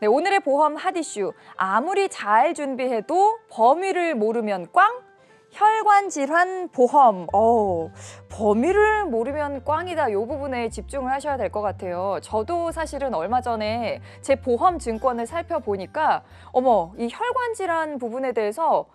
네, 오늘의 보험 핫 이슈. 아무리 잘 준비해도 범위를 모르면 꽝? 혈관 질환 보험. 어, 범위를 모르면 꽝이다. 이 부분에 집중을 하셔야 될 것 같아요. 저도 사실은 얼마 전에 제 보험 증권을 살펴보니까 어머, 이 혈관 질환 부분에 대해서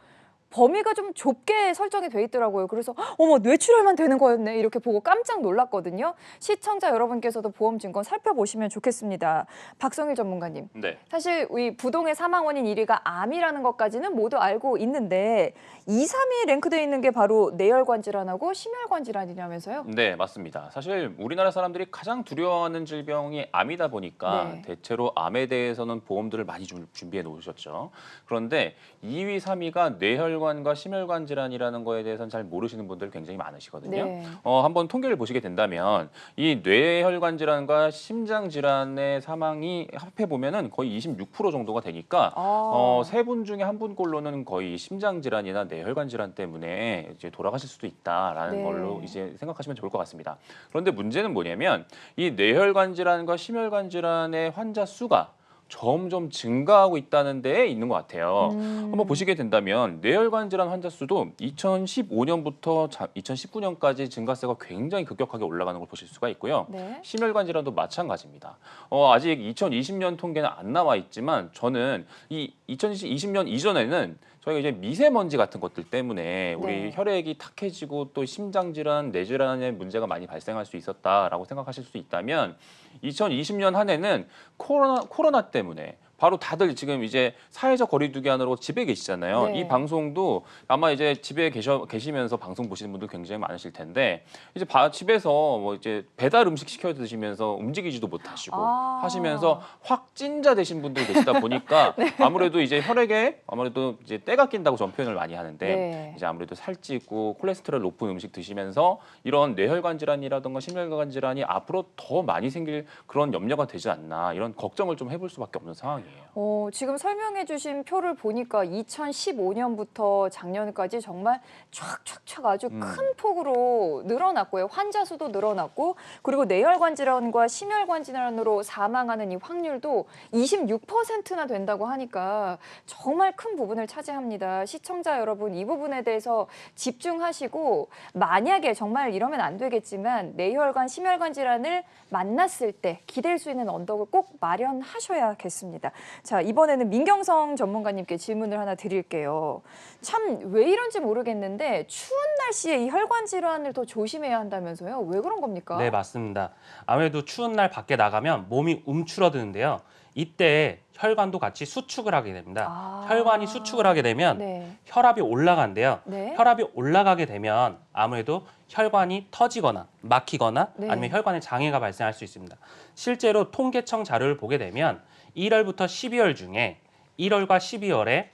범위가 좀 좁게 설정이 돼 있더라고요. 그래서 헉, 어머 뇌출혈만 되는 거였네 이렇게 보고 깜짝 놀랐거든요. 시청자 여러분께서도 보험 증권 살펴보시면 좋겠습니다. 박성일 전문가님. 네. 사실 이 부동의 사망 원인 1위가 암이라는 것까지는 모두 알고 있는데 2, 3위에 랭크되어 있는 게 바로 뇌혈관 질환하고 심혈관 질환이라면서요? 네, 맞습니다. 사실 우리나라 사람들이 가장 두려워하는 질병이 암이다 보니까 네. 대체로 암에 대해서는 보험들을 많이 좀 준비해 놓으셨죠. 그런데 2위, 3위가 뇌혈관 과 심혈관 질환이라는 거에 대해서는 잘 모르시는 분들 굉장히 많으시거든요. 네. 어, 한번 통계를 보시게 된다면 이 뇌혈관 질환과 심장 질환의 사망이 합해 보면은 거의 26% 정도가 되니까 아. 어, 세 분 중에 한 분꼴로는 거의 심장 질환이나 뇌혈관 질환 때문에 이제 돌아가실 수도 있다라는 네. 걸로 이제 생각하시면 좋을 것 같습니다. 그런데 문제는 뭐냐면 이 뇌혈관 질환과 심혈관 질환의 환자 수가 점점 증가하고 있다는 데에 있는 것 같아요. 음. 한번 보시게 된다면 뇌혈관 질환 환자 수도 2015년부터 2019년까지 증가세가 굉장히 급격하게 올라가는 걸 보실 수가 있고요. 네. 심혈관 질환도 마찬가지입니다. 어, 아직 2020년 통계는 안 나와 있지만 저는 이 2020년 이전에는 저희가 이제 미세먼지 같은 것들 때문에 우리 네. 혈액이 탁해지고 또 심장 질환, 뇌 질환의 문제가 많이 발생할 수 있었다라고 생각하실 수 있다면 2020년 한 해는 코로나 코로나 때문에 바로 다들 지금 이제 사회적 거리두기 안으로 집에 계시잖아요. 네. 이 방송도 아마 이제 집에 계셔 계시면서 방송 보시는 분들 굉장히 많으실 텐데 이제 바, 집에서 뭐 이제 배달 음식 시켜 드시면서 움직이지도 못하시고 아. 하시면서 확진자 되신 분들 계시다 보니까 네. 아무래도 이제 혈액에 아무래도 이제 때가 낀다고 전 표현을 많이 하는데 네. 이제 아무래도 살찌고 콜레스테롤 높은 음식 드시면서 이런 뇌혈관 질환이라든가 심혈관 질환이 앞으로 더 많이 생길 그런 염려가 되지 않나 이런 걱정을 좀 해볼 수밖에 없는 상황이에요. 어, 지금 설명해 주신 표를 보니까 2015년부터 작년까지 정말 촥촥촥 아주 음. 큰 폭으로 늘어났고요. 환자 수도 늘어났고 그리고 뇌혈관 질환과 심혈관 질환으로 사망하는 이 확률도 26%나 된다고 하니까 정말 큰 부분을 차지합니다. 시청자 여러분 이 부분에 대해서 집중하시고 만약에 정말 이러면 안 되겠지만 뇌혈관 심혈관 질환을 만났을 때 기댈 수 있는 언덕을 꼭 마련하셔야겠습니다. 자, 이번에는 민경성 전문가님께 질문을 하나 드릴게요. 참 왜 이런지 모르겠는데 추운 날씨에 이 혈관 질환을 더 조심해야 한다면서요? 왜 그런 겁니까? 네, 맞습니다. 아무래도 추운 날 밖에 나가면 몸이 움츠러드는데요. 이때 혈관도 같이 수축을 하게 됩니다. 아. 혈관이 수축을 하게 되면 네. 혈압이 올라간대요. 네. 혈압이 올라가게 되면 아무래도 혈관이 터지거나 막히거나 네. 아니면 혈관에 장애가 발생할 수 있습니다. 실제로 통계청 자료를 보게 되면 1월부터 12월 중에 1월과 12월에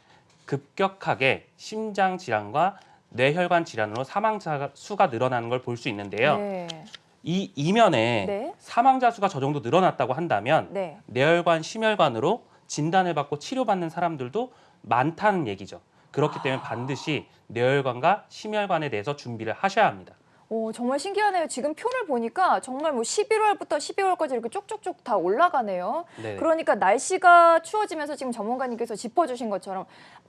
급격하게 심장 질환과 뇌혈관 질환으로 사망자 수가 늘어나는 걸 볼 수 있는데요. 네. 이 이면에 네. 사망자 수가 저 정도 늘어났다고 한다면 네. 뇌혈관, 심혈관으로 진단을 받고 치료받는 사람들도 많다는 얘기죠. 그렇기 때문에 반드시 뇌혈관과 심혈관에 대해서 준비를 하셔야 합니다. 오, 정말 신기하네요. 지금 표를 보니까 정말 뭐 11월부터 12월까지 이렇게 쭉쭉쭉 다 올라가네요. 네. 그러니까 날씨가 추워지면서 지금 전문가님께서 짚어주신 것처럼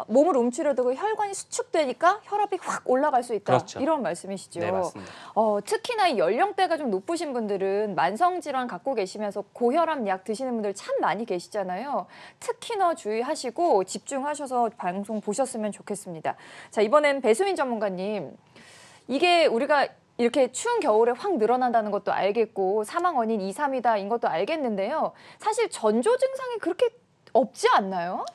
몸을 움츠려두고 혈관이 수축되니까 혈압이 확 올라갈 수 있다. 그렇죠. 이런 말씀이시죠. 네, 맞습니다. 어, 특히나 이 연령대가 좀 높으신 분들은 만성 질환 갖고 계시면서 고혈압 약 드시는 분들 참 많이 계시잖아요. 특히나 주의하시고 집중하셔서 방송 보셨으면 좋겠습니다. 자, 이번엔 배수민 전문가님. 이게 우리가 이렇게 추운 겨울에 확 늘어난다는 것도 알겠고 사망 원인 2, 3이다인 것도 알겠는데요. 사실 전조 증상이 그렇게 없지 않나요?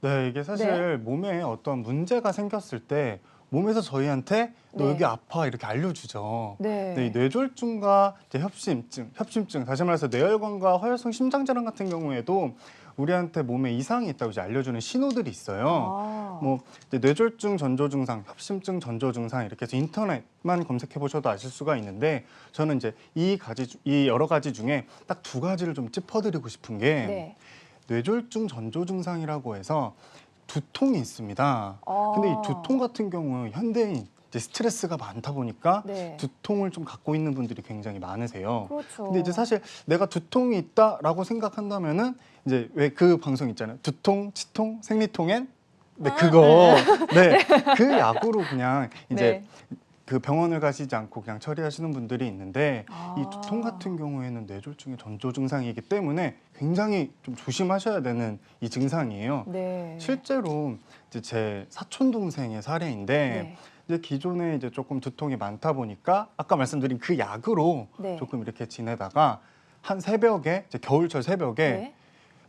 네, 이게 사실 몸에 어떤 문제가 생겼을 때 몸에서 저희한테 너 네. 여기 아파 이렇게 알려주죠. 네. 네, 이 뇌졸중과 이제 협심증, 협심증, 다시 말해서 뇌혈관과 허혈성 심장 질환 같은 경우에도 우리한테 몸에 이상이 있다고 이제 알려주는 신호들이 있어요. 아. 뭐 이제 뇌졸중 전조 증상, 협심증 전조 증상 이렇게 해서 인터넷만 검색해 보셔도 아실 수가 있는데 저는 이제 이 가지 주- 이 여러 가지 중에 딱 두 가지를 좀 짚어드리고 싶은 게 네. 뇌졸중 전조 증상이라고 해서 두통이 있습니다. 아. 근데 이 두통 같은 경우 현대인 이제 스트레스가 많다 보니까 네. 두통을 좀 갖고 있는 분들이 굉장히 많으세요. 그렇죠. 근데 이제 사실 내가 두통이 있다라고 생각한다면은 이제 왜 그 방송 있잖아요. 두통, 치통, 생리통엔 네 아, 그거 네 그 약으로 그냥 이제 네. 그 병원을 가시지 않고 그냥 처리하시는 분들이 있는데 아. 이 두통 같은 경우에는 뇌졸중의 전조 증상이기 때문에 굉장히 좀 조심하셔야 되는 이 증상이에요. 네. 실제로 이제 제 사촌 동생의 사례인데 네. 이제 기존에 이제 조금 두통이 많다 보니까 아까 말씀드린 그 약으로 네. 조금 이렇게 지내다가 한 새벽에 이제 겨울철 새벽에 네.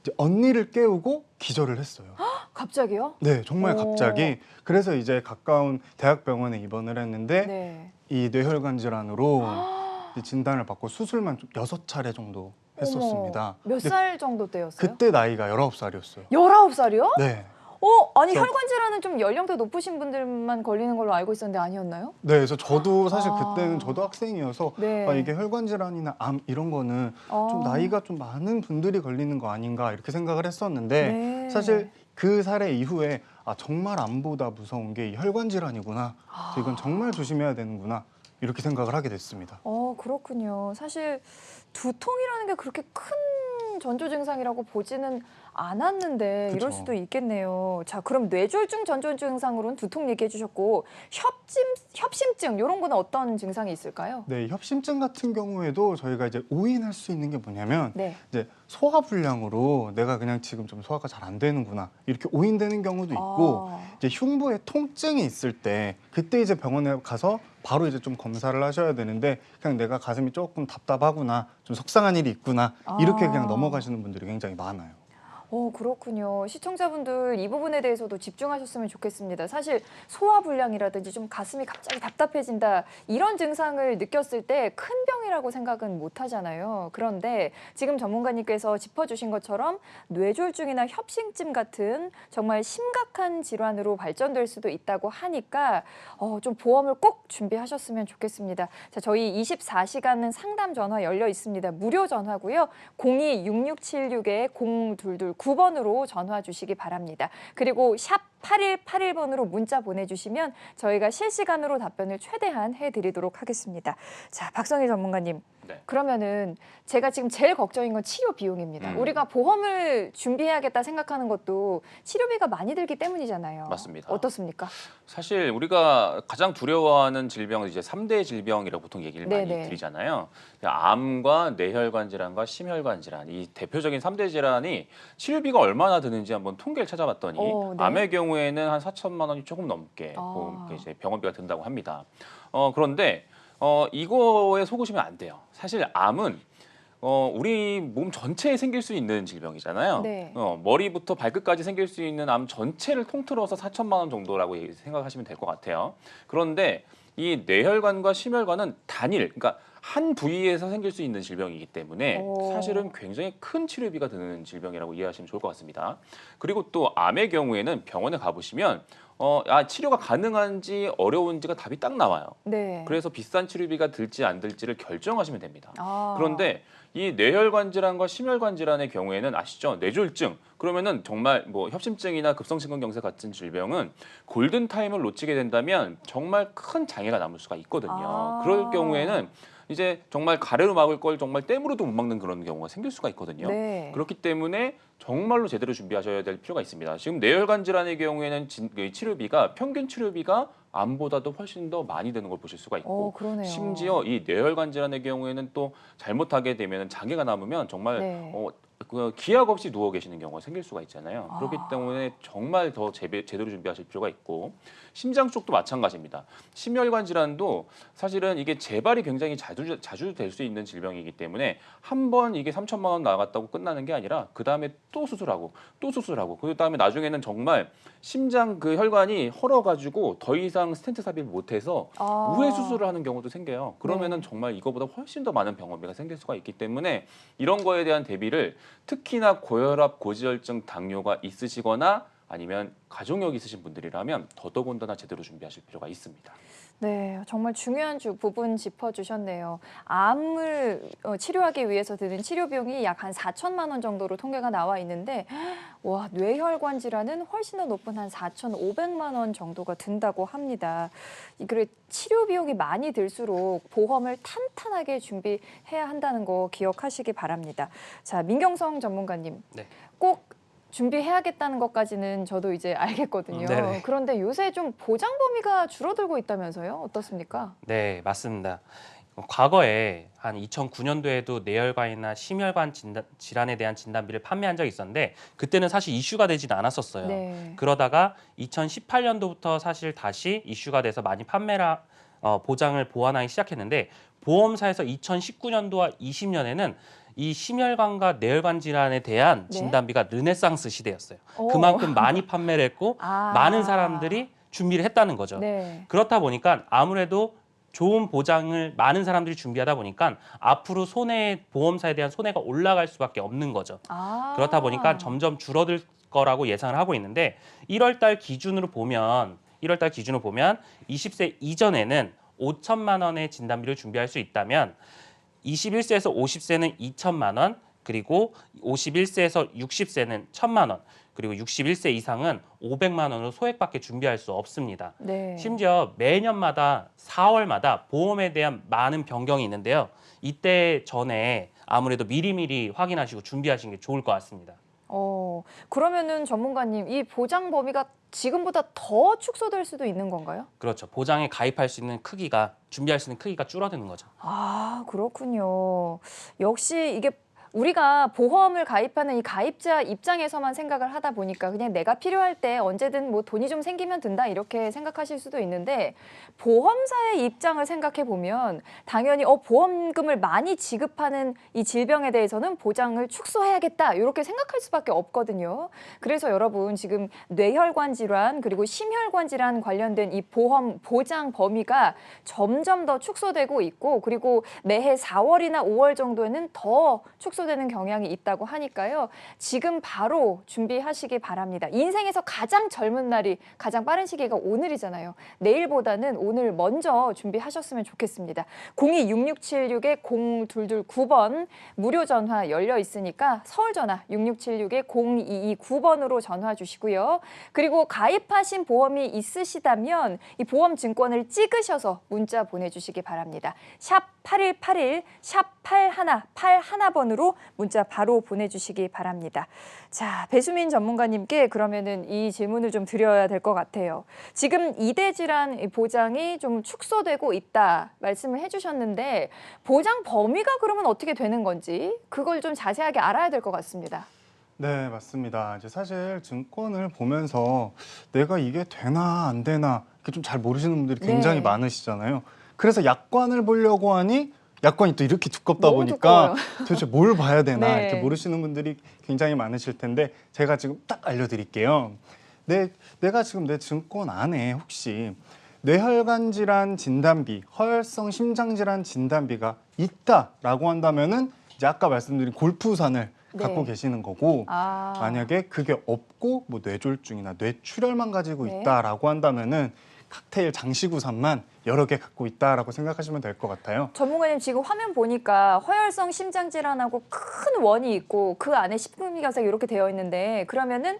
이제 언니를 깨우고 기절을 했어요. 갑자기요? 네, 정말 오. 갑자기. 그래서 이제 가까운 대학병원에 입원을 했는데 네. 이 뇌혈관 질환으로 진단을 받고 수술만 좀 여섯 차례 정도 했었습니다. 몇 근데 살 정도 때였어요? 그때 나이가 19살이었어요. 19살이요? 네. 어, 아니 저- 혈관 질환은 좀 연령대 높으신 분들만 걸리는 걸로 알고 있었는데 아니었나요? 네, 그래서 저도 사실 아. 그때는 저도 학생이어서 네. 아, 이게 혈관 질환이나 암 이런 거는 좀 아. 나이가 좀 많은 분들이 걸리는 거 아닌가 이렇게 생각을 했었는데 네. 사실 그 사례 이후에 아 정말 암보다 무서운 게 이 혈관 질환이구나. 그래서 이건 정말 조심해야 되는구나. 이렇게 생각을 하게 됐습니다. 어, 그렇군요. 사실 두통이라는 게 그렇게 큰 전조 증상이라고 보지는 않았는데 그쵸. 이럴 수도 있겠네요. 자, 그럼 뇌졸중 전조 증상으로는 두통 얘기해 주셨고 협심 협심증 이런 거는 어떤 증상이 있을까요? 네, 협심증 같은 경우에도 저희가 이제 오인할 수 있는 게 뭐냐면 네. 이제 소화 불량으로 내가 그냥 지금 좀 소화가 잘 안 되는구나 이렇게 오인되는 경우도 있고 아, 이제 흉부에 통증이 있을 때 그때 이제 병원에 가서 바로 이제 좀 검사를 하셔야 되는데 그냥 내가 가슴이 조금 답답하구나 좀 속상한 일이 있구나 이렇게 아. 그냥 넘어가시는 분들이 굉장히 많아요. 어, 그렇군요. 시청자분들 이 부분에 대해서도 집중하셨으면 좋겠습니다. 사실 소화불량이라든지 좀 가슴이 갑자기 답답해진다 이런 증상을 느꼈을 때 큰 병이라고 생각은 못 하잖아요. 그런데 지금 전문가님께서 짚어주신 것처럼 뇌졸중이나 협심증 같은 정말 심각한 질환으로 발전될 수도 있다고 하니까 어, 좀 보험을 꼭 준비하셨으면 좋겠습니다. 자, 저희 24시간 상담 전화 열려 있습니다. 무료 전화고요. 026676-0229번으로 전화 주시기 바랍니다. 그리고 샵 8181번으로 문자 보내주시면 저희가 실시간으로 답변을 최대한 해드리도록 하겠습니다. 자, 박성희 전문가님. 네. 그러면은 제가 지금 제일 걱정인 건 치료 비용입니다. 음. 우리가 보험을 준비해야겠다 생각하는 것도 치료비가 많이 들기 때문이잖아요. 맞습니다. 어떻습니까? 사실 우리가 가장 두려워하는 질병은 이제 삼대 질병이라고 보통 얘기를 많이 네네. 드리잖아요. 암과 뇌혈관 질환과 심혈관 질환 이 대표적인 삼대 질환이 치료비가 얼마나 드는지 한번 통계를 찾아봤더니 어, 네. 암의 경우 에는 한 4천만 원이 조금 넘게 아. 이제 병원비가 든다고 합니다. 어 그런데 어 이거에 속으시면 안 돼요. 사실 암은 어, 우리 몸 전체에 생길 수 있는 질병이잖아요. 네. 어, 머리부터 발끝까지 생길 수 있는 암 전체를 통틀어서 4천만 원 정도라고 생각하시면 될 것 같아요. 그런데 이 뇌혈관과 심혈관은 단일, 그러니까 한 부위에서 생길 수 있는 질병이기 때문에 오. 사실은 굉장히 큰 치료비가 드는 질병이라고 이해하시면 좋을 것 같습니다. 그리고 또 암의 경우에는 병원에 가보시면 어, 아, 치료가 가능한지 어려운지가 답이 딱 나와요. 네. 그래서 비싼 치료비가 들지 안 들지를 결정하시면 됩니다. 아. 그런데 이 뇌혈관 질환과 심혈관 질환의 경우에는 아시죠? 뇌졸중. 그러면은 정말 뭐 협심증이나 급성심근경색 같은 질병은 골든 타임을 놓치게 된다면 정말 큰 장애가 남을 수가 있거든요. 아. 그럴 경우에는 이제 정말 가래로 막을 걸 정말 땜으로도 못 막는 그런 경우가 생길 수가 있거든요. 네. 그렇기 때문에 정말로 제대로 준비하셔야 될 필요가 있습니다. 지금 뇌혈관 질환의 경우에는 진- 그 치료비가 평균 치료비가 암보다도 훨씬 더 많이 드는 걸 보실 수가 있고 어, 그러네요. 심지어 이 뇌혈관 질환의 경우에는 또 잘못하게 되면 장애가 남으면 정말 네. 어, 그 기약 없이 누워 계시는 경우가 생길 수가 있잖아요. 그렇기 아. 때문에 정말 더 제배, 제대로 준비하실 필요가 있고 심장 쪽도 마찬가지입니다. 심혈관 질환도 사실은 이게 재발이 굉장히 자주 자주 될 수 있는 질병이기 때문에 한 번 이게 3천만 원 나갔다고 끝나는 게 아니라 그 다음에 또 수술하고 또 수술하고 그 다음에 나중에는 정말 심장 그 혈관이 헐어가지고 더 이상 스텐트 삽입을 못해서 아. 우회 수술을 하는 경우도 생겨요. 그러면은 네. 정말 이거보다 훨씬 더 많은 병원비가 생길 수가 있기 때문에 이런 거에 대한 대비를 특히나 고혈압, 고지혈증, 당뇨가 있으시거나 아니면 가족력 있으신 분들이라면 더더군다나 제대로 준비하실 필요가 있습니다. 네, 정말 중요한 주, 부분 짚어주셨네요. 암을 어, 치료하기 위해서 드는 치료 비용이 약 한 4천만 원 정도로 통계가 나와 있는데, 와 뇌혈관 질환은 훨씬 더 높은 한 4,500만 원 정도가 든다고 합니다. 이 그래 치료 비용이 많이 들수록 보험을 탄탄하게 준비해야 한다는 거 기억하시기 바랍니다. 자, 민경성 전문가님, 네. 꼭 준비해야겠다는 것까지는 저도 이제 알겠거든요. 네네. 그런데 요새 좀 보장 범위가 줄어들고 있다면서요? 어떻습니까? 네, 맞습니다. 과거에 한 2009년도에도 뇌혈관이나 심혈관 진단, 질환에 대한 진단비를 판매한 적이 있었는데 그때는 사실 이슈가 되지는 않았었어요. 네. 그러다가 2018년도부터 사실 다시 이슈가 돼서 많이 판매라 어, 보장을 보완하기 시작했는데 보험사에서 2019년도와 20년에는 이 심혈관과 뇌혈관 질환에 대한 네. 진단비가 르네상스 시대였어요. 오. 그만큼 많이 판매를 했고 아. 많은 사람들이 준비를 했다는 거죠. 네. 그렇다 보니까 아무래도 좋은 보장을 많은 사람들이 준비하다 보니까 앞으로 손해 보험사에 대한 손해가 올라갈 수밖에 없는 거죠. 아. 그렇다 보니까 점점 줄어들 거라고 예상을 하고 있는데 1월 달 기준으로 보면 1월 달 기준으로 보면 20세 이전에는 5천만 원의 진단비를 준비할 수 있다면 21세에서 50세는 2천만 원, 그리고 51세에서 60세는 1천만 원, 그리고 61세 이상은 500만 원으로 소액밖에 준비할 수 없습니다. 네. 심지어 매년마다 4월마다 보험에 대한 많은 변경이 있는데요. 이때 전에 아무래도 미리미리 확인하시고 준비하시는 게 좋을 것 같습니다. 어, 그러면은 전문가님 이 보장 범위가 지금보다 더 축소될 수도 있는 건가요? 그렇죠. 보장에 가입할 수 있는 크기가 준비할 수 있는 크기가 줄어드는 거죠. 아, 그렇군요. 역시 이게 우리가 보험을 가입하는 이 가입자 입장에서만 생각을 하다 보니까 그냥 내가 필요할 때 언제든 뭐 돈이 좀 생기면 든다 이렇게 생각하실 수도 있는데 보험사의 입장을 생각해 보면 당연히 어 보험금을 많이 지급하는 이 질병에 대해서는 보장을 축소해야겠다 이렇게 생각할 수밖에 없거든요. 그래서 여러분 지금 뇌혈관 질환 그리고 심혈관 질환 관련된 이 보험 보장 범위가 점점 더 축소되고 있고 그리고 매해 4월이나 5월 정도에는 더 축소 되는 경향이 있다고 하니까요. 지금 바로 준비하시기 바랍니다. 인생에서 가장 젊은 날이 가장 빠른 시기가 오늘이잖아요. 내일보다는 오늘 먼저 준비하셨으면 좋겠습니다. 026676에 0229번 무료 전화 열려 있으니까 서울 전화 6676에 0229번으로 전화 주시고요. 그리고 가입하신 보험이 있으시다면 이 보험 증권을 찍으셔서 문자 보내주시기 바랍니다. 샵 8181, 샵 8181번으로 문자 바로 보내주시기 바랍니다. 자, 배수민 전문가님께 그러면은 이 질문을 좀 드려야 될 것 같아요. 지금 이대 질환 보장이 좀 축소되고 있다 말씀을 해주셨는데 보장 범위가 그러면 어떻게 되는 건지 그걸 좀 자세하게 알아야 될 것 같습니다. 네, 맞습니다. 이제 사실 증권을 보면서 내가 이게 되나 안 되나 이렇게 좀 잘 모르시는 분들이 굉장히 네. 많으시잖아요. 그래서 약관을 보려고 하니 약관이 또 이렇게 두껍다 보니까 도대체 뭘 봐야 되나 네. 이렇게 모르시는 분들이 굉장히 많으실 텐데 제가 지금 딱 알려드릴게요. 내 내가 지금 내 증권 안에 혹시 뇌혈관 질환 진단비, 허혈성 심장 질환 진단비가 있다라고 한다면은 이제 아까 말씀드린 골프산을 네. 갖고 계시는 거고 아, 만약에 그게 없고 뭐 뇌졸중이나 뇌출혈만 가지고 네. 있다라고 한다면은 칵테일 장시구산만 여러 개 갖고 있다라고 생각하시면 될 것 같아요. 전문가님 지금 화면 보니까 허혈성 심장 질환하고 큰 원이 있고 그 안에 심근경색 이렇게 되어 있는데 그러면은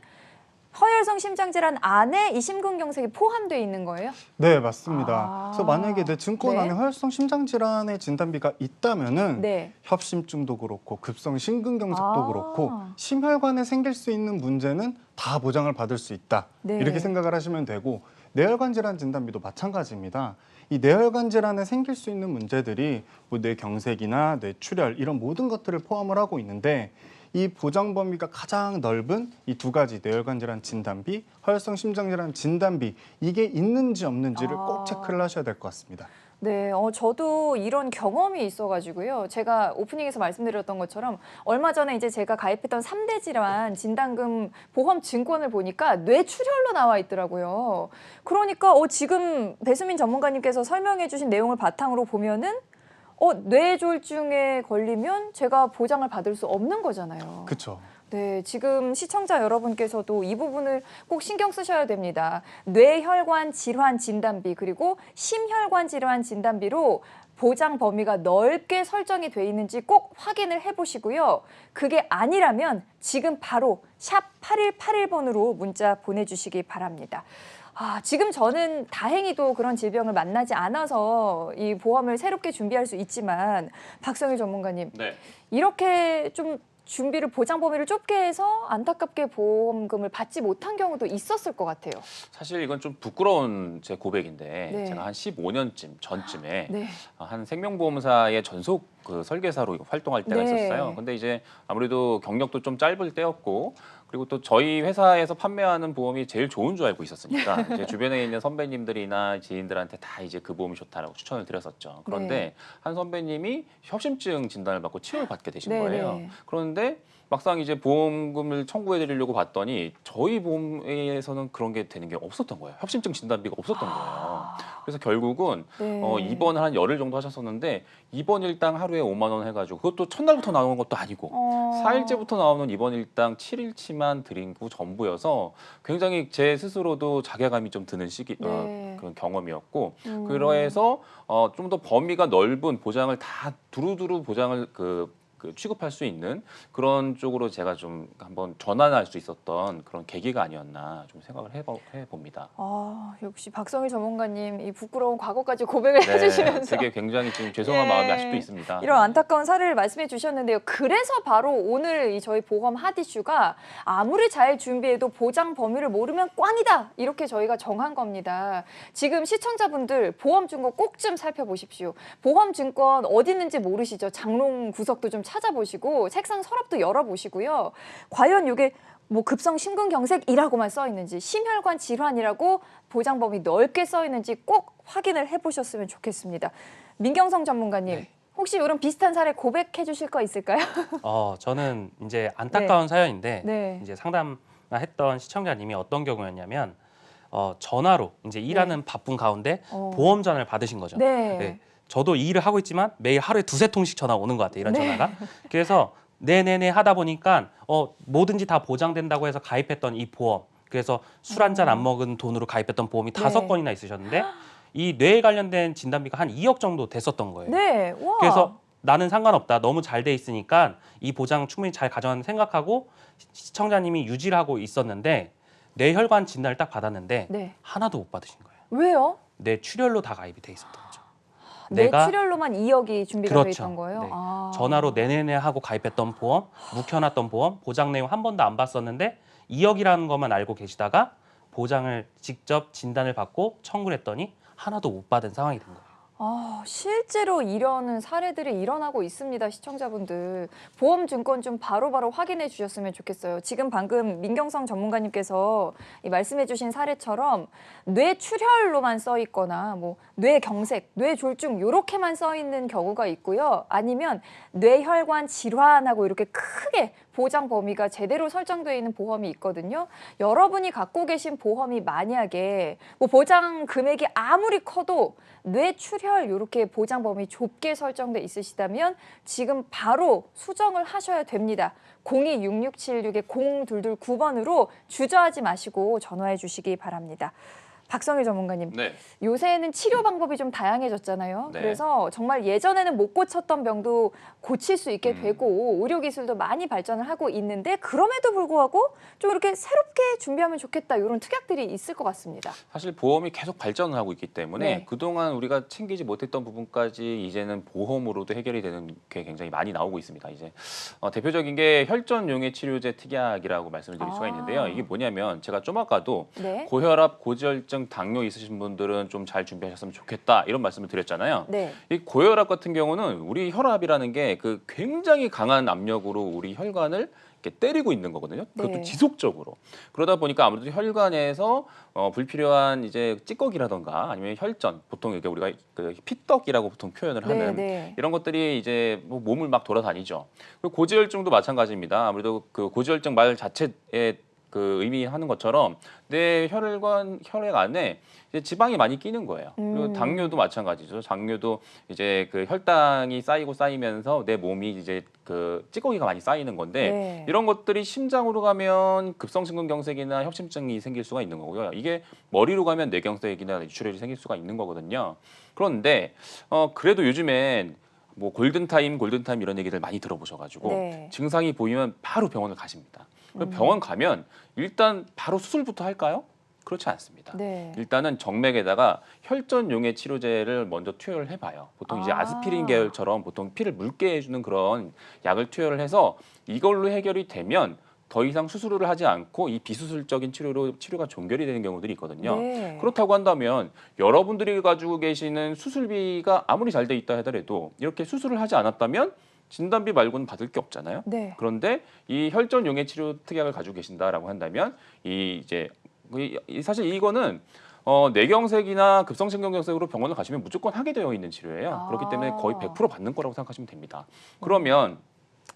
허혈성 심장 질환 안에 이 심근경색이 포함되어 있는 거예요? 네, 맞습니다. 아. 그래서 만약에 내 증권 네. 안에 허혈성 심장 질환의 진단비가 있다면은 네. 협심증도 그렇고 급성 심근경색도 아. 그렇고 심혈관에 생길 수 있는 문제는 다 보장을 받을 수 있다. 네. 이렇게 생각을 하시면 되고 뇌혈관 질환 진단비도 마찬가지입니다. 이 뇌혈관 질환에 생길 수 있는 문제들이 뭐 뇌경색이나 뇌출혈 이런 모든 것들을 포함을 하고 있는데 이 보장 범위가 가장 넓은 이 두 가지 뇌혈관 질환 진단비, 허혈성 심장 질환 진단비 이게 있는지 없는지를 아. 꼭 체크를 하셔야 될 것 같습니다. 네, 어, 저도 이런 경험이 있어가지고요. 제가 오프닝에서 말씀드렸던 것처럼 얼마 전에 이제 제가 가입했던 삼대 질환 진단금 보험 증권을 보니까 뇌출혈로 나와 있더라고요. 그러니까 어, 지금 배수민 전문가님께서 설명해 주신 내용을 바탕으로 보면은 어, 뇌졸중에 걸리면 제가 보장을 받을 수 없는 거잖아요. 그렇죠. 네, 지금 시청자 여러분께서도 이 부분을 꼭 신경 쓰셔야 됩니다. 뇌혈관 질환 진단비 그리고 심혈관 질환 진단비로 보장 범위가 넓게 설정이 돼 있는지 꼭 확인을 해 보시고요. 그게 아니라면 지금 바로 샵 8181번으로 문자 보내 주시기 바랍니다. 아, 지금 저는 다행히도 그런 질병을 만나지 않아서 이 보험을 새롭게 준비할 수 있지만 박성일 전문가님 네. 이렇게 좀 준비를 보장 범위를 좁게 해서 안타깝게 보험금을 받지 못한 경우도 있었을 것 같아요. 사실 이건 좀 부끄러운 제 고백인데 네. 제가 한 15년쯤 전쯤에 네. 한 생명보험사의 전속 그 설계사로 활동할 때가 네. 있었어요. 근데 이제 아무래도 경력도 좀 짧을 때였고 그리고 또 저희 회사에서 판매하는 보험이 제일 좋은 줄 알고 있었으니까 이제 주변에 있는 선배님들이나 지인들한테 다 이제 그 보험이 좋다라고 추천을 드렸었죠. 그런데 네. 한 선배님이 협심증 진단을 받고 치료를 받게 되신 네, 거예요. 네. 그런데 막상 이제 보험금을 청구해 드리려고 봤더니 저희 보험에서는 그런 게 되는 게 없었던 거예요. 협심증 진단비가 없었던 거예요. 그래서 결국은 아. 네. 어, 입원을 한 열흘 정도 하셨었는데 입원 일당 하루에 5만 원 해가지고 그것도 첫날부터 나오는 것도 아니고 어. 사 4일째부터 나오는 입원 일당 7일치만 드리고 전부여서 굉장히 제 스스로도 자괴감이 좀 드는 시기 네. 어, 그런 경험이었고 음. 그러해서 어, 좀 더 범위가 넓은 보장을 다 두루두루 보장을 그, 그 취급할 수 있는 그런 쪽으로 제가 좀 한번 전환할 수 있었던 그런 계기가 아니었나 좀 생각을 해보, 해봅니다. 아, 역시 박성일 전문가님 이 부끄러운 과거까지 고백을 해주시면서 되게 굉장히 좀 죄송한 예. 마음이 아직도 네. 있습니다. 이런 안타까운 사례를 말씀해 주셨는데요. 그래서 바로 오늘 이 저희 보험 핫이슈가 아무리 잘 준비해도 보장 범위를 모르면 꽝이다. 이렇게 저희가 정한 겁니다. 지금 시청자분들 보험 증권 꼭좀 살펴보십시오. 보험 증권 어디 있는지 모르시죠? 장롱 구석도 좀 찾아보시고 책상 서랍도 열어보시고요. 과연 이게 뭐 급성 심근경색이라고만 써 있는지 심혈관 질환이라고 보장 범위 넓게 써 있는지 꼭 확인을 해보셨으면 좋겠습니다. 민경성 전문가님. 네. 혹시 이런 비슷한 사례 고백해 주실 거 있을까요? 어, 저는 이제 안타까운 사연인데 네. 이제 상담 했던 시청자님이 어떤 경우였냐면 어, 전화로 이제 일하는 바쁜 가운데 어. 보험 전화를 받으신 거죠. 네. 네. 저도 이 일을 하고 있지만 매일 하루에 두세 통씩 전화 오는 것 같아요. 이런 네. 전화가. 그래서 네네네 하다 보니까 어, 뭐든지 다 보장된다고 해서 가입했던 이 보험. 그래서 술 한 잔 안 먹은 돈으로 가입했던 보험이 어. 네. 다섯 건이나 있으셨는데 이 뇌에 관련된 진단비가 한 2억 정도 됐었던 거예요. 네. 와. 그래서 나는 상관없다. 너무 잘 돼 있으니까 이 보장 충분히 잘 가져가는 생각하고 시- 시청자님이 유지를 하고 있었는데 뇌혈관 진단을 딱 받았는데 네. 하나도 못 받으신 거예요. 왜요? 뇌 출혈로 다 가입이 돼 있었던 거죠. 뇌 내가 출혈로만 2억이 준비가 그렇죠. 돼 있던 거예요. 네. 아. 전화로 내내내 하고 가입했던 보험, 묵혀놨던 보험, 보장 내용 한 번도 안 봤었는데 2억이라는 것만 알고 계시다가 보장을 직접 진단을 받고 청구를 했더니 하나도 못 받은 상황이 된 거예요. 아, 실제로 이러는 사례들이 일어나고 있습니다, 시청자분들. 보험증권 좀 바로바로 확인해 주셨으면 좋겠어요. 지금 방금 민경성 전문가님께서 이 말씀해 주신 사례처럼 뇌 출혈로만 써 있거나 뭐 뇌경색, 뇌졸중 요렇게만 써 있는 경우가 있고요. 아니면 뇌혈관 질환하고 이렇게 크게 보장 범위가 제대로 설정되어 있는 보험이 있거든요. 여러분이 갖고 계신 보험이 만약에 뭐 보장 금액이 아무리 커도 뇌 출혈 이렇게 보장 범위 좁게 설정돼 있으시다면 지금 바로 수정을 하셔야 됩니다. 026676의 0229번으로 주저하지 마시고 전화해 주시기 바랍니다. 박성일 전문가님, 네. 요새는 치료 방법이 좀 다양해졌잖아요. 네. 그래서 정말 예전에는 못 고쳤던 병도 고칠 수 있게 음. 되고 의료 기술도 많이 발전을 하고 있는데 그럼에도 불구하고 좀 이렇게 새롭게 준비하면 좋겠다 이런 특약들이 있을 것 같습니다. 사실 보험이 계속 발전을 하고 있기 때문에 네. 그동안 우리가 챙기지 못했던 부분까지 이제는 보험으로도 해결이 되는 게 굉장히 많이 나오고 있습니다. 이제 어, 대표적인 게 혈전 용해 치료제 특약이라고 말씀을 드릴 수가 아. 있는데요. 이게 뭐냐면 제가 좀 아까도 네. 고혈압, 고지혈증, 당뇨 있으신 분들은 좀 잘 준비하셨으면 좋겠다 이런 말씀을 드렸잖아요. 네. 이 고혈압 같은 경우는 우리 혈압이라는 게 그 굉장히 강한 압력으로 우리 혈관을 이렇게 때리고 있는 거거든요. 그것도 네. 지속적으로. 그러다 보니까 아무래도 혈관에서 어, 불필요한 이제 찌꺼기라던가 아니면 혈전, 보통 이게 우리가 그 피떡이라고 보통 표현을 네, 하는 네. 이런 것들이 이제 뭐 몸을 막 돌아다니죠. 그리고 고지혈증도 마찬가지입니다. 아무래도 그 고지혈증 말 자체에 그 의미하는 것처럼 내 혈관 혈액 안에 이제 지방이 많이 끼는 거예요. 그리고 음. 당뇨도 마찬가지죠. 당뇨도 이제 그 혈당이 쌓이고 쌓이면서 내 몸이 이제 그 찌꺼기가 많이 쌓이는 건데 네. 이런 것들이 심장으로 가면 급성심근경색이나 협심증이 생길 수가 있는 거고요. 이게 머리로 가면 뇌경색이나 뇌출혈이 생길 수가 있는 거거든요. 그런데 어 그래도 요즘엔 뭐 골든타임, 골든타임 이런 얘기들 많이 들어보셔가지고 네. 증상이 보이면 바로 병원을 가십니다. 음. 병원 가면 일단 바로 수술부터 할까요? 그렇지 않습니다. 네. 일단은 정맥에다가 혈전용의 치료제를 먼저 투여를 해봐요. 보통 이제 아. 아스피린 계열처럼 보통 피를 묽게 해주는 그런 약을 투여를 해서 이걸로 해결이 되면 더 이상 수술을 하지 않고 이 비수술적인 치료로 치료가 종결이 되는 경우들이 있거든요. 네. 그렇다고 한다면 여러분들이 가지고 계시는 수술비가 아무리 잘 돼 있다 하더라도 이렇게 수술을 하지 않았다면 진단비 말고는 받을 게 없잖아요. 네. 그런데 이 혈전 용해 치료 특약을 가지고 계신다라고 한다면 이 이제 이- 이- 사실 이거는 어, 뇌경색이나 급성심근경색으로 병원을 가시면 무조건 하게 되어 있는 치료예요. 아. 그렇기 때문에 거의 100% 받는 거라고 생각하시면 됩니다. 그러면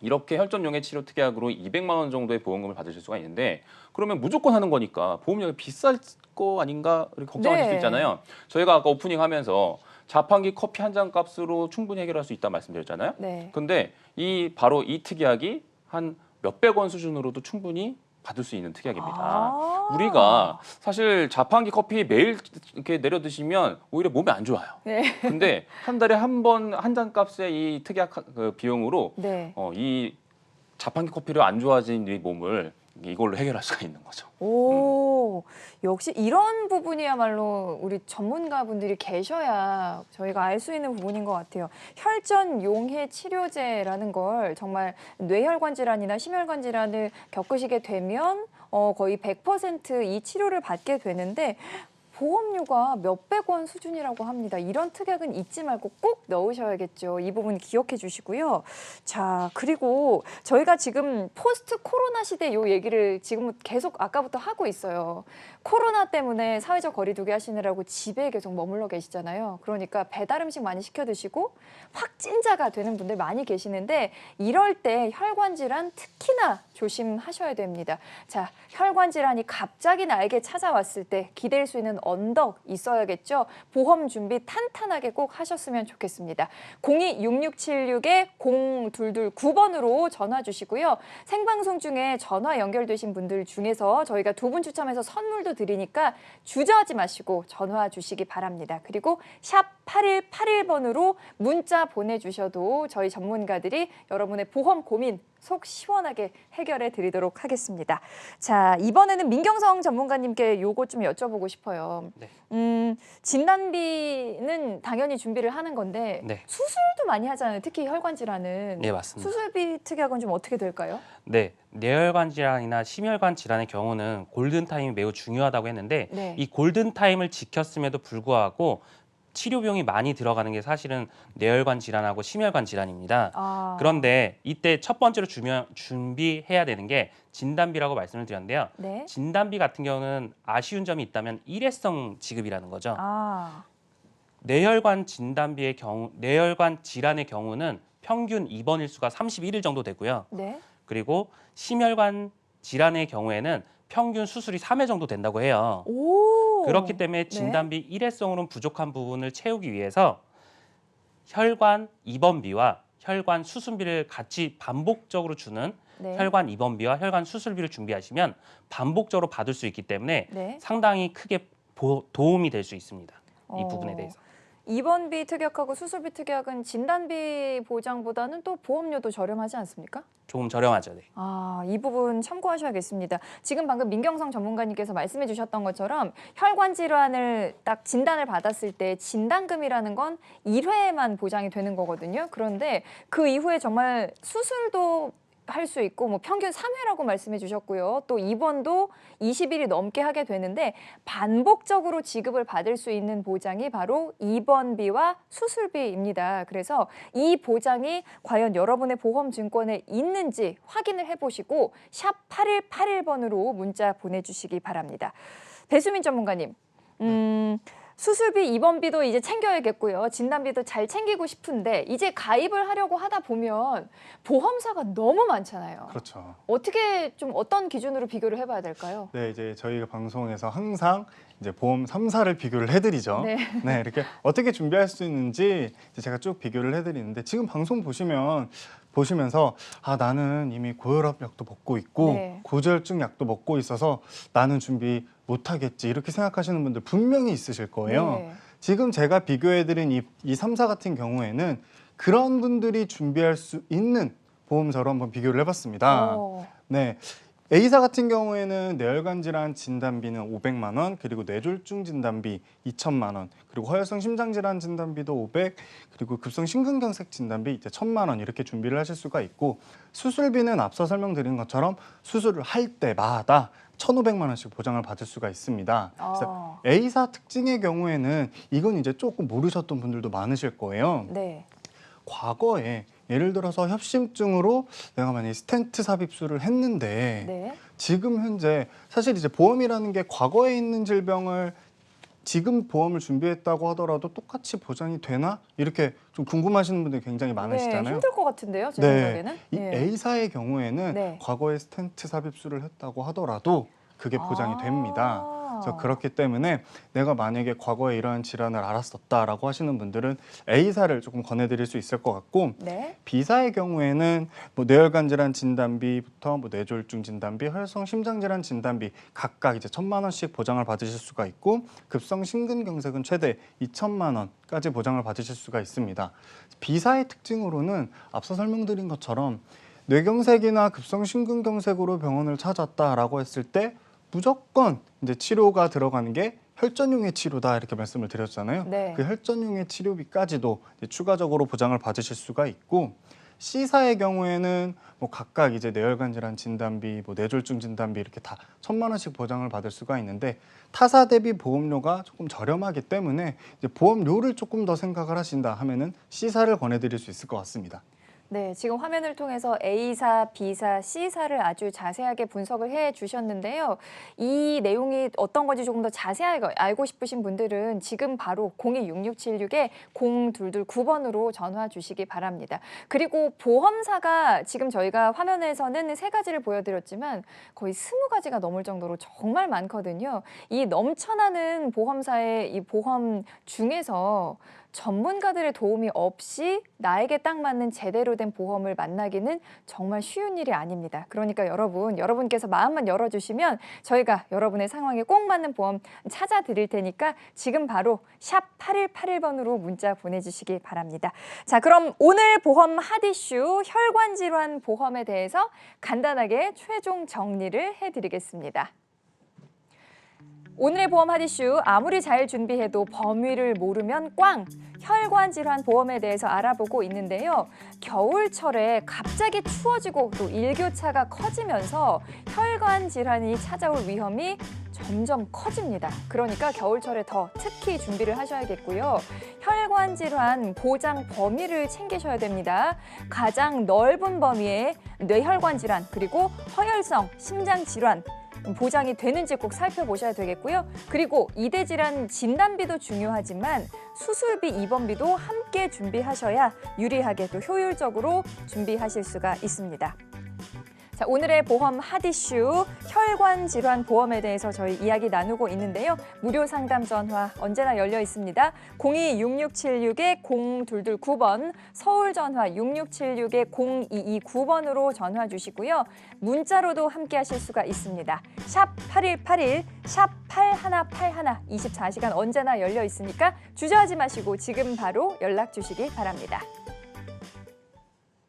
이렇게 혈전 용해 치료 특약으로 200만 원 정도의 보험금을 받으실 수가 있는데 그러면 무조건 하는 거니까 보험료가 비쌀 거 아닌가 이렇게 걱정하실 네. 수 있잖아요. 저희가 아까 오프닝 하면서 자판기 커피 한 잔 값으로 충분히 해결할 수 있다 말씀드렸잖아요. 네. 근데 이 바로 이 특약이 한 몇백 원 수준으로도 충분히 받을 수 있는 특약입니다. 아. 우리가 사실 자판기 커피 매일 이렇게 내려 드시면 오히려 몸에 안 좋아요. 네. 근데 한 달에 한 번 한 잔 값의 이 특약 그 비용으로 네. 어, 이 자판기 커피를 안 좋아진 이 몸을 이걸로 해결할 수가 있는 거죠. 오, 역시 이런 부분이야말로 우리 전문가분들이 계셔야 저희가 알 수 있는 부분인 것 같아요. 혈전 용해 치료제라는 걸 정말 뇌혈관 질환이나 심혈관 질환을 겪으시게 되면 어, 거의 100%이 치료를 받게 되는데 보험료가 몇백 원 수준이라고 합니다. 이런 특약은 잊지 말고 꼭 넣으셔야겠죠. 이 부분 기억해 주시고요. 자, 그리고 저희가 지금 포스트 코로나 시대 요 얘기를 지금 계속 아까부터 하고 있어요. 코로나 때문에 사회적 거리두기 하시느라고 집에 계속 머물러 계시잖아요. 그러니까 배달 음식 많이 시켜 드시고 확진자가 되는 분들 많이 계시는데 이럴 때 혈관 질환 특히나 조심하셔야 됩니다. 자, 혈관 질환이 갑자기 나에게 찾아왔을 때 기댈 수 있는 언덕 있어야겠죠. 보험 준비 탄탄하게 꼭 하셨으면 좋겠습니다. 026676에 0229번으로 전화 주시고요. 생방송 중에 전화 연결되신 분들 중에서 저희가 두 분 추첨해서 선물도 드리니까 주저하지 마시고 전화 주시기 바랍니다. 그리고 샵 8181번으로 문자 보내주셔도 저희 전문가들이 여러분의 보험 고민 속 시원하게 해결해 드리도록 하겠습니다. 자, 이번에는 민경성 전문가님께 요거 좀 여쭤보고 싶어요. 네. 음, 진단비는 당연히 준비를 하는 건데 네. 수술도 많이 하잖아요. 특히 혈관 질환은. 네, 맞습니다. 수술비 특약은 좀 어떻게 될까요? 네, 뇌혈관 질환이나 심혈관 질환의 경우는 골든 타임이 매우 중요하다고 했는데 네. 이 골든 타임을 지켰음에도 불구하고 치료 비용이 많이 들어가는 게 사실은 뇌혈관 질환하고 심혈관 질환입니다. 아. 그런데 이때 첫 번째로 주면, 준비해야 되는 게 진단비라고 말씀을 드렸는데요. 네. 진단비 같은 경우는 아쉬운 점이 있다면 일회성 지급이라는 거죠. 아. 뇌혈관 진단비의 경우, 뇌혈관 질환의 경우는 평균 입원 일수가 31일 정도 되고요. 네. 그리고 심혈관 질환의 경우에는 평균 수술이 3회 정도 된다고 해요. 오. 그렇기 때문에 진단비 일회성으로는 부족한 부분을 채우기 위해서 혈관 입원비와 혈관 수술비를 같이 반복적으로 주는 네. 혈관 입원비와 혈관 수술비를 준비하시면 반복적으로 받을 수 있기 때문에 네. 상당히 크게 보- 도움이 될 수 있습니다. 이 어. 부분에 대해서. 입원비 특약하고 수술비 특약은 진단비 보장보다는 또 보험료도 저렴하지 않습니까? 조금 저렴하죠. 네. 아, 이 부분 참고하셔야겠습니다. 지금 방금 민경성 전문가님께서 말씀해 주셨던 것처럼 혈관 질환을 딱 진단을 받았을 때 진단금이라는 건 1회만 보장이 되는 거거든요. 그런데 그 이후에 정말 수술도 할 수 있고 뭐 평균 3회라고 말씀해 주셨고요. 또 입원도 20일이 넘게 하게 되는데 반복적으로 지급을 받을 수 있는 보장이 바로 입원비와 수술비입니다. 그래서 이 보장이 과연 여러분의 보험 증권에 있는지 확인을 해 보시고 샵 8181번으로 문자 보내 주시기 바랍니다. 배수민 전문가님, 음, 수술비, 입원비도 이제 챙겨야겠고요. 진단비도 잘 챙기고 싶은데 이제 가입을 하려고 하다 보면 보험사가 너무 많잖아요. 그렇죠. 어떻게 좀 어떤 기준으로 비교를 해봐야 될까요? 네, 이제 저희가 방송에서 항상 이제 보험 3사를 비교를 해드리죠. 네. 네, 이렇게 어떻게 준비할 수 있는지 이제 제가 쭉 비교를 해드리는데 지금 방송 보시면 보시면서 아 나는 이미 고혈압 약도 먹고 있고 네. 고지혈증 약도 먹고 있어서 나는 준비 못하겠지 이렇게 생각하시는 분들 분명히 있으실 거예요. 네. 지금 제가 비교해드린 이, 이 3사 같은 경우에는 그런 분들이 준비할 수 있는 보험사로 한번 비교를 해봤습니다. 어, 네. A사 같은 경우에는 뇌혈관 질환 진단비는 500만 원, 그리고 뇌졸중 진단비 2천만 원, 그리고 허혈성 심장 질환 진단비도 500, 그리고 급성 심근경색 진단비 이제 1천만 원 이렇게 준비를 하실 수가 있고 수술비는 앞서 설명드린 것처럼 수술을 할 때마다 1,500만 원씩 보장을 받을 수가 있습니다. 그래서 어, A사 특징의 경우에는 이건 이제 조금 모르셨던 분들도 많으실 거예요. 네. 과거에 예를 들어서 협심증으로 내가 만약에 스텐트 삽입술을 했는데 네. 지금 현재 사실 이제 보험이라는 게 과거에 있는 질병을 지금 보험을 준비했다고 하더라도 똑같이 보장이 되나 이렇게 좀 궁금하시는 분들이 굉장히 네, 많으시잖아요. 힘들 것 같은데요, 제 네. 생각에는. 이 예. A사의 경우에는 네. 과거에 스텐트 삽입술을 했다고 하더라도 그게 보장이 아. 됩니다. 그래서 그렇기 때문에 내가 만약에 과거에 이러한 질환을 알았었다라고 하시는 분들은 A사를 조금 권해드릴 수 있을 것 같고 네. B사의 경우에는 뭐 뇌혈관 질환 진단비부터 뭐 뇌졸중 진단비, 혈성 심장 질환 진단비 각각 이제 천만 원씩 보장을 받으실 수가 있고 급성 심근경색은 최대 2천만 원까지 보장을 받으실 수가 있습니다. B사의 특징으로는 앞서 설명드린 것처럼 뇌경색이나 급성 심근경색으로 병원을 찾았다라고 했을 때 무조건 이제 치료가 들어가는 게 혈전용의 치료다 이렇게 말씀을 드렸잖아요. 네. 그 혈전용의 치료비까지도 추가적으로 보장을 받으실 수가 있고 C사의 경우에는 뭐 각각 이제 뇌혈관 질환 진단비, 뭐 뇌졸중 진단비 이렇게 다 천만 원씩 보장을 받을 수가 있는데 타사 대비 보험료가 조금 저렴하기 때문에 이제 보험료를 조금 더 생각을 하신다 하면은 C사를 권해드릴 수 있을 것 같습니다. 네, 지금 화면을 통해서 A사, B사, C사를 아주 자세하게 분석을 해 주셨는데요. 이 내용이 어떤 건지 조금 더 자세하게 알고 싶으신 분들은 지금 바로 026676에 0229번으로 전화 주시기 바랍니다. 그리고 보험사가 지금 저희가 화면에서는 세 가지를 보여드렸지만 거의 스무 가지가 넘을 정도로 정말 많거든요. 이 넘쳐나는 보험사의 이 보험 중에서 전문가들의 도움이 없이 나에게 딱 맞는 제대로 된 보험을 만나기는 정말 쉬운 일이 아닙니다. 그러니까 여러분, 여러분께서 마음만 열어주시면 저희가 여러분의 상황에 꼭 맞는 보험 찾아드릴 테니까 지금 바로 샵 8181번으로 문자 보내주시기 바랍니다. 자, 그럼 오늘 보험 핫이슈 혈관 질환 보험에 대해서 간단하게 최종 정리를 해드리겠습니다. 오늘의 보험 핫이슈 아무리 잘 준비해도 범위를 모르면 꽝 혈관 질환 보험에 대해서 알아보고 있는데요. 겨울철에 갑자기 추워지고 또 일교차가 커지면서 혈관 질환이 찾아올 위험이 점점 커집니다. 그러니까 겨울철에 더 특히 준비를 하셔야겠고요. 혈관 질환 보장 범위를 챙기셔야 됩니다. 가장 넓은 범위의 뇌혈관 질환 그리고 허혈성 심장 질환 보장이 되는지 꼭 살펴보셔야 되겠고요. 그리고 이대 질환 진단비도 중요하지만 수술비, 입원비도 함께 준비하셔야 유리하게 또 효율적으로 준비하실 수가 있습니다. 자, 오늘의 보험 핫이슈 혈관 질환 보험에 대해서 저희 이야기 나누고 있는데요. 무료 상담 전화 언제나 열려 있습니다. 026676에 0229번, 서울 전화 6676에 0229번으로 전화 주시고요. 문자로도 함께 하실 수가 있습니다. 샵 8181, 샵 8181, 24시간 언제나 열려 있으니까 주저하지 마시고 지금 바로 연락 주시기 바랍니다.